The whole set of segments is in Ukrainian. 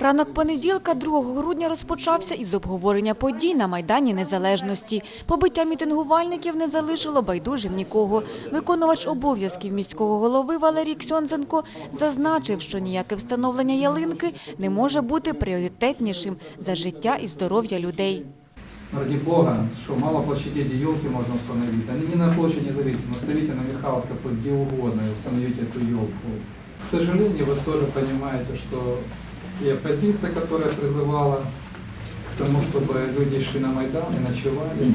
Ранок понеділка, 2 грудня, розпочався із обговорення подій на Майдані Незалежності. Побиття мітингувальників не залишило байдужим нікого. Виконувач обов'язків міського голови Валерій Ксьонзенко зазначив, що ніяке встановлення ялинки не може бути пріоритетнішим за життя і здоров'я людей. Ради Бога, что мало площадей, где елки можно установить. Они не на площади независимо. Установите на Михайловской, где угодно, и установите эту елку. К сожалению, вы тоже понимаете, что и оппозиция, которая призывала к тому, чтобы люди шли на Майдан и ночевали,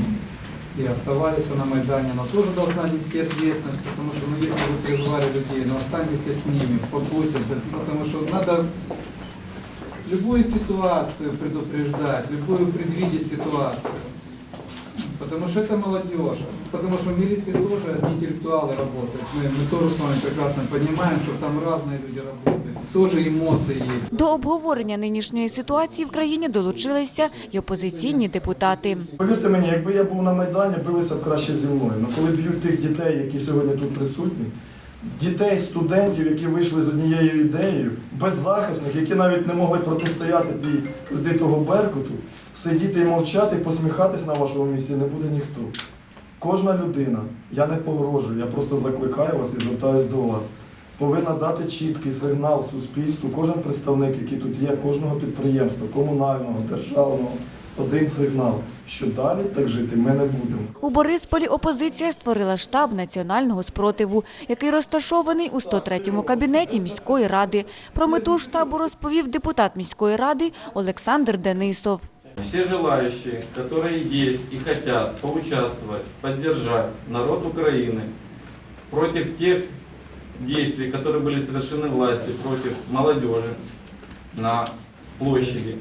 и оставались на Майдане, она тоже должна нести ответственность, потому что ну, если вы призвали людей, ну останьтесь с ними, побудьте, потому что надо любую ситуацию предупреждать, любую предвидеть ситуацию. Потому что это молодежь. Потому что в милиции тоже интеллектуалы работают. Мы, мы тоже с вами прекрасно понимаем, что там разные люди работают. Тоже эмоции есть. До обговорення нинішньої ситуації в країні долучилися й опозиційні депутати. Повірте мені, якби я був на Майдані, билися б краще зі мною. Ну коли б'ють тих дітей, які сьогодні тут присутні, дітей, студентів, які вийшли з однією ідеєю, беззахисних, які навіть не могли протистояти тій того беркуту, сидіти і мовчати, посміхатись на вашому місці не буде ніхто. Кожна людина, я не погрожую, я просто закликаю вас і звертаюсь до вас. Повинна дати чіткий сигнал суспільству, кожен представник, який тут є, кожного підприємства, комунального, державного, один сигнал, що далі так жити ми не будемо. У Борисполі опозиція створила штаб національного спротиву, який розташований у 103-му кабінеті міської ради. Про мету штабу розповів депутат міської ради Олександр Денисов. Все желающие, которые есть и хотят поучаствовать, поддержать народ Украины против тех действий, которые были совершены властью против молодежи на площади,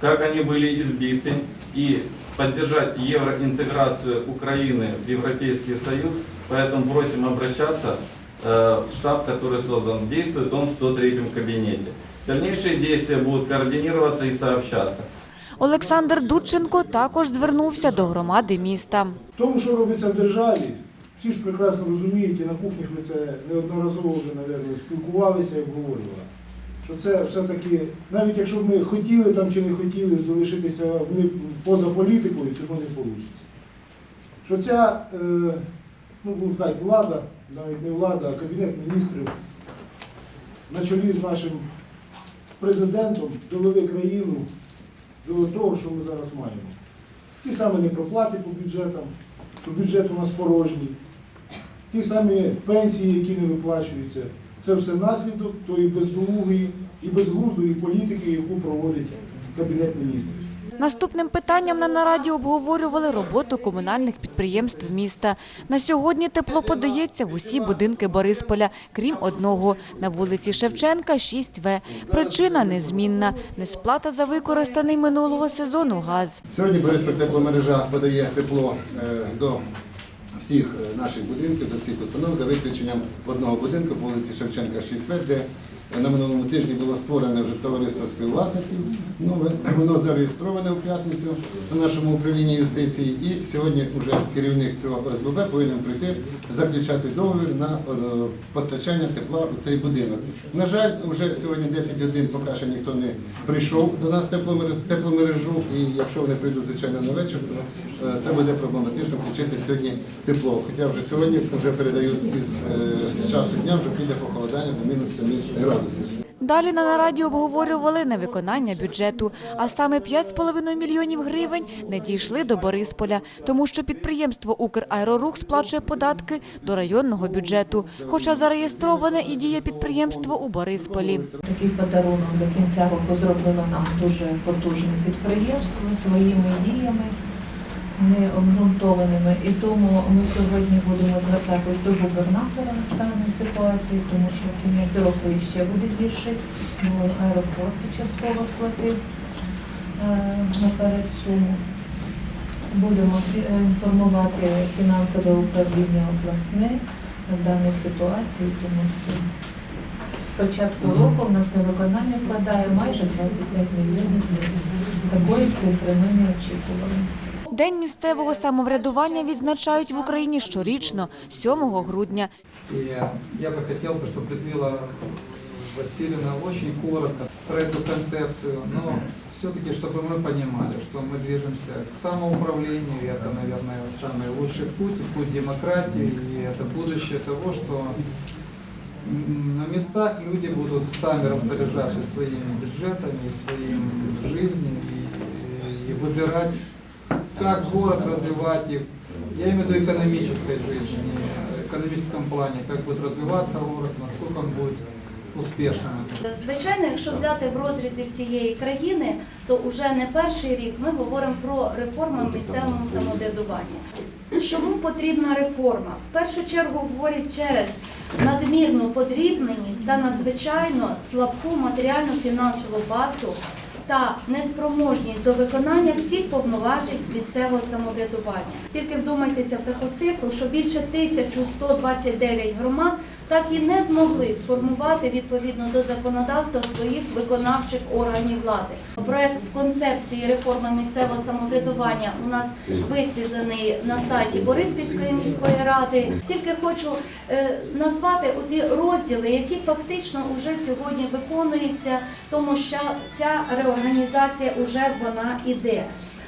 как они были избиты, и поддержать евроинтеграцию Украины в Европейский Союз, поэтому просим обращаться э, в штаб, который создан. Действует он в 103 кабинете. Дальнейшие действия будут координироваться и сообщаться. Олександр Дудченко також звернувся до громади міста. В тому, що робиться в державі, всі ж прекрасно розуміють, і на кухнях ми це неодноразово вже, мабуть, спілкувалися і обговорювали. Що це все-таки, навіть якщо б ми хотіли там чи не хотіли залишитися поза політикою, цього не вийде. Що ця, е, ну, сказати, влада, навіть не влада, а Кабінет міністрів на чолі з нашим президентом довели країну до того, що ми зараз маємо. Ті самі непроплати по бюджетам, що бюджет у нас порожній, ті самі пенсії, які не виплачуються. Це все наслідок тої бездолугої і безглуздої політики, яку проводить Кабінет міністрів. Наступним питанням на нараді обговорювали роботу комунальних підприємств міста. На сьогодні тепло подається в усі будинки Борисполя, крім одного – на вулиці Шевченка, 6В. Причина незмінна – несплата за використаний минулого сезону газ. Сьогодні Бориспіль тепломережа подає тепло е, до всіх е, наших будинків, до всіх установ, за виключенням одного будинку вулиці Шевченка 6 в де на минулому тижні було створене вже товариство співвласників. Ну, воно зареєстроване в п'ятницю в нашому управлінні юстиції. І сьогодні вже керівник цього ОСББ повинен прийти заключати договір на е, постачання тепла у цей будинок. На жаль, вже сьогодні 10 годин, поки ще ніхто не прийшов до нас тепломережу, і якщо вони прийдуть, звичайно, на вечір, то е, це буде проблематично включити сьогодні тепло. Хоча вже сьогодні вже передають із е, часу дня, вже піде похолодання до мінус 7 градусів. Далі на нараді обговорювали невиконання бюджету, а саме 5,5 мільйонів гривень не дійшли до Борисполя, тому що підприємство «Украерорух» сплачує податки до районного бюджету, хоча зареєстроване і діє підприємство у Борисполі. Такий подарунок до кінця року зроблено нам дуже потужне підприємство своїми діями необґрунтованими. І тому ми сьогодні будемо звертатись до губернатора стану ситуації, тому що кінець року іще буде гірший, бо аеропорт частково сплатив е, наперед суму. Будемо е, інформувати фінансове управління обласне з даної ситуації, тому що з початку року в нас невиконання складає майже 25 мільйонів гривень. Такої цифри ми не очікували. День місцевого самоврядування відзначають в Україні щорічно, 7 грудня. И я бы хотел, бы, чтобы предвила Васильевна очень коротко про эту концепцию, но все-таки, чтобы мы понимали, что мы движемся к самоуправлению, и это, наверное, самый лучший путь, и путь демократии, и это будущее того, что м, на местах люди будут сами распоряжаться своими бюджетами, своим жизнью и, и выбирать, как город развивать их. Я имею в виду экономической жизни, не в экономическом плане, как будет развиваться город, насколько он будет успешным. Звичайно, якщо взяти в розрізі всієї країни, то вже не перший рік ми говоримо про реформу в місцевому самоврядуванні. Чому потрібна реформа? В першу чергу говорять через надмірну подрібненість та надзвичайно слабку матеріальну фінансову базу та неспроможність до виконання всіх повноважень місцевого самоврядування. Тільки вдумайтеся в таку цифру, що більше 1129 громад так і не змогли сформувати відповідно до законодавства своїх виконавчих органів влади. Проект концепції реформи місцевого самоврядування у нас висвітлений на сайті Бориспільської міської ради. Тільки хочу е, назвати оті розділи, які фактично вже сьогодні виконуються, тому що ця реорганізація вже вона іде.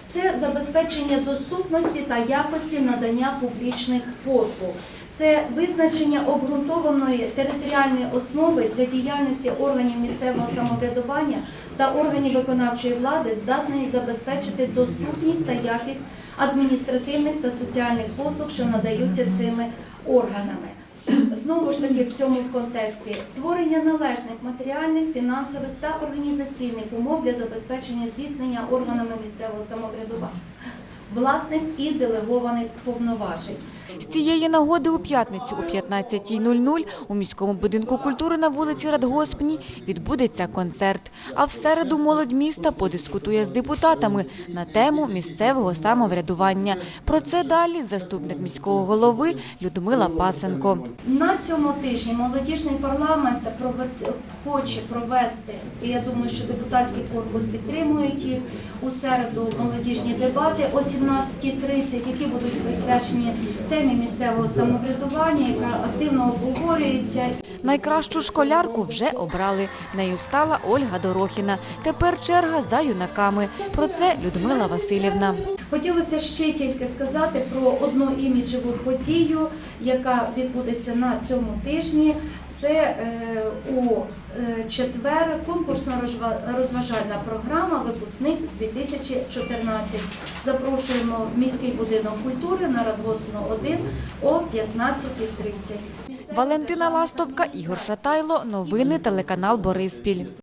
Це забезпечення доступності та якості надання публічних послуг. Це визначення обґрунтованої територіальної основи для діяльності органів місцевого самоврядування та органів виконавчої влади, здатної забезпечити доступність та якість адміністративних та соціальних послуг, що надаються цими органами. Знову ж таки, в цьому контексті створення належних матеріальних, фінансових та організаційних умов для забезпечення здійснення органами місцевого самоврядування власних і делегованих повноважень. З цієї нагоди у п'ятницю о 15.00 у міському будинку культури на вулиці Радгоспній відбудеться концерт. А в середу молодь міста подискутує з депутатами на тему місцевого самоврядування. Про це далі заступник міського голови Людмила Пасенко. На цьому тижні молодіжний парламент хоче провести, і я думаю, що депутатський корпус підтримує їх у середу молодіжні дебати о 17.30, які будуть присвячені темі місцевого самоврядування, яка активно обговорюється. Найкращу школярку вже обрали. Нею стала Ольга Дорохіна. Тепер черга за юнаками. Про це Людмила Васильівна. Хотілося ще тільки сказати про одну іміджеву подію, яка відбудеться на цьому тижні. Це е, у е, четвер конкурсно-розважальна програма Випускник 2014. Запрошуємо в міський будинок культури на Радгосну 1 о 15.30. Валентина Ластовка, Ігор Шатайло. Новини телеканал Бориспіль.